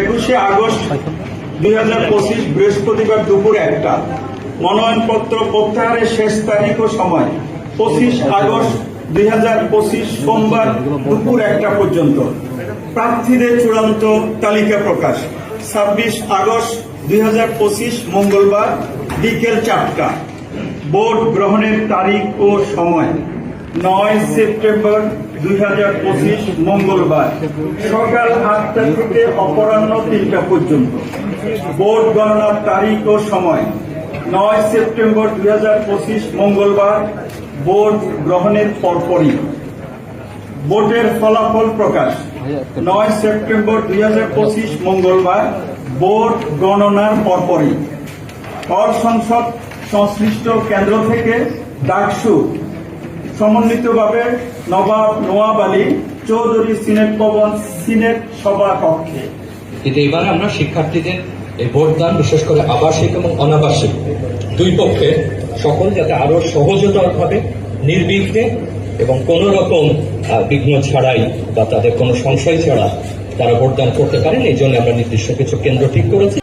একুশে আগস্ট দুই হাজার পঁচিশ বৃহস্পতিবার দুপুর একটা। মনোনয়নপত্র প্রত্যাহারের শেষ তারিখ ও সময় পঁচিশ আগস্ট দুই হাজার পঁচিশ সোমবার দুপুর একটা পর্যন্ত। প্রার্থীদের চূড়ান্ত তালিকা প্রকাশ। ছাব্বিশ আগস্ট দুই হাজার পঁচিশ মঙ্গলবার বিকেল চারটা। ভোট গ্রহণের তারিখ ও সময়। নয় সেপ্টেম্বর দুই হাজার পঁচিশ মঙ্গলবার সকাল আটটা থেকে অপরাহ্ন তিনটা পর্যন্ত। ভোট গণনার তারিখ ও সময় নয় সেপ্টেম্বর দুই হাজার পঁচিশ মঙ্গলবার ভোট গ্রহণের পরপরই। ভোটের ফলাফল প্রকাশ নয় সেপ্টেম্বর দুই হাজার পঁচিশ মঙ্গলবার ভোট গণনার পরপরই। হর সংসদ সংশ্লিষ্ট কেন্দ্র থেকে ডাকসু সমন্বিতভাবে নবাব নোয়াব আলী চৌধুরী সিনেট ভবন সিনেট সভা কক্ষে। কিন্তু এবার আমরা শিক্ষার্থীদের এই ভোটদান, বিশেষ করে আবাসিক এবং অনাবাসিক দুই পক্ষে সকল যাতে আরও সহজতরভাবে, নির্বিঘ্নে এবং কোন রকম বিঘ্ন ছাড়াই বা তাদের কোনো সংশয় ছাড়া তারা ভোটদান করতে পারেন, এই জন্য আমরা নির্দিষ্ট কিছু কেন্দ্র ঠিক করেছি।